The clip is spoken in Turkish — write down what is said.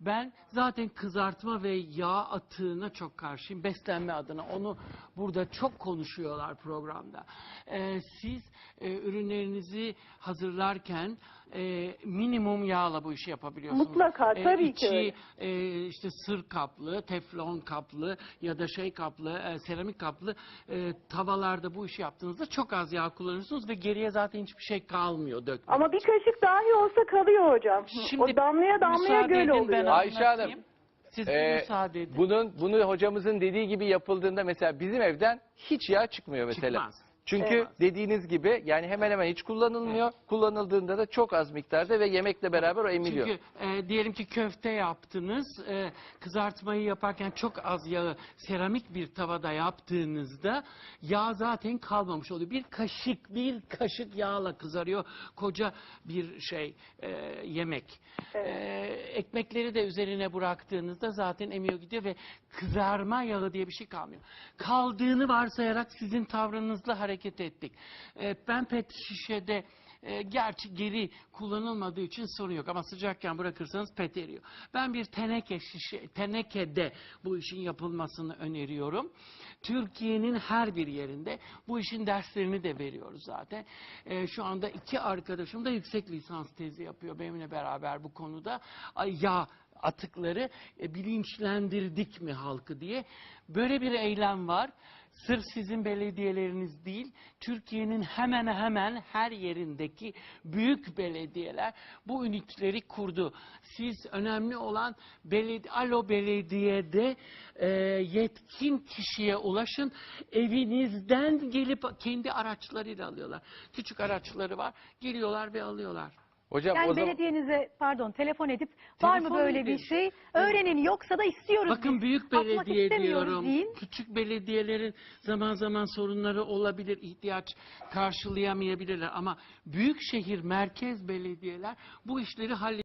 Ben zaten kızartma ve yağ atığına çok karşıyım. Beslenme adına. Onu burada çok konuşuyorlar programda. Ee, siz e, ürünlerinizi hazırlarken e, minimum yağla bu işi yapabiliyorsunuz. Mutlaka, tabii ki içi, öyle. e, işte sır kaplı, teflon kaplı ya da şey kaplı, e, seramik kaplı e, tavalarda bu işi yaptığınızda çok az yağ kullanırsınız ve geriye zaten hiçbir şey kalmıyor dökmek Ama bir için. kaşık dahi olsa kalıyor hocam. Şimdi o damlaya damlaya müsaade göl edin, oluyor. ben Ayşe anlatayım. Hanım, Siz Ee, müsaade edin. bunun bunu hocamızın dediği gibi yapıldığında mesela bizim evden hiç yağ çıkmıyor mesela. Çıkmaz. Çünkü Evet. dediğiniz gibi yani hemen hemen hiç kullanılmıyor. Kullanıldığında da çok az miktarda ve yemekle beraber o emiliyor. Çünkü e, diyelim ki köfte yaptınız, e, kızartmayı yaparken çok az yağı seramik bir tavada yaptığınızda yağ zaten kalmamış oluyor. Bir kaşık, bir kaşık yağla kızarıyor koca bir şey e, yemek. E, ekmekleri de üzerine bıraktığınızda zaten emiyor gidiyor ve kızarma yağı diye bir şey kalmıyor. Kaldığını varsayarak sizin tavrınızla hareket ettik. E, ben pet şişede e, gerçi geri kullanılmadığı için sorun yok ama sıcakken bırakırsanız pet eriyor. Ben bir teneke şişe, tenekede bu işin yapılmasını öneriyorum. Türkiye'nin her bir yerinde bu işin derslerini de veriyoruz zaten. E, şu anda iki arkadaşım da yüksek lisans tezi yapıyor benimle beraber bu konuda. Ay, ya atıkları e, bilinçlendirdik mi halkı diye. Böyle bir eylem var. Sırf sizin belediyeleriniz değil, Türkiye'nin hemen hemen her yerindeki büyük belediyeler bu ünitleri kurdu. Siz önemli olan beledi Alo Belediye'de e, yetkin kişiye ulaşın. Evinizden gelip kendi araçlarıyla alıyorlar. Küçük araçları var. Geliyorlar ve alıyorlar. Hocam Yani o zaman belediyenize pardon telefon edip var mı Telefon böyle edin. bir şey? Öğrenin yoksa da istiyoruz. Bakın biz. büyük Atmak belediye istemiyoruz diyorum. deyin. Küçük belediyelerin zaman zaman sorunları olabilir, ihtiyaç karşılayamayabilirler ama büyük şehir merkez belediyeler bu işleri hallediyor.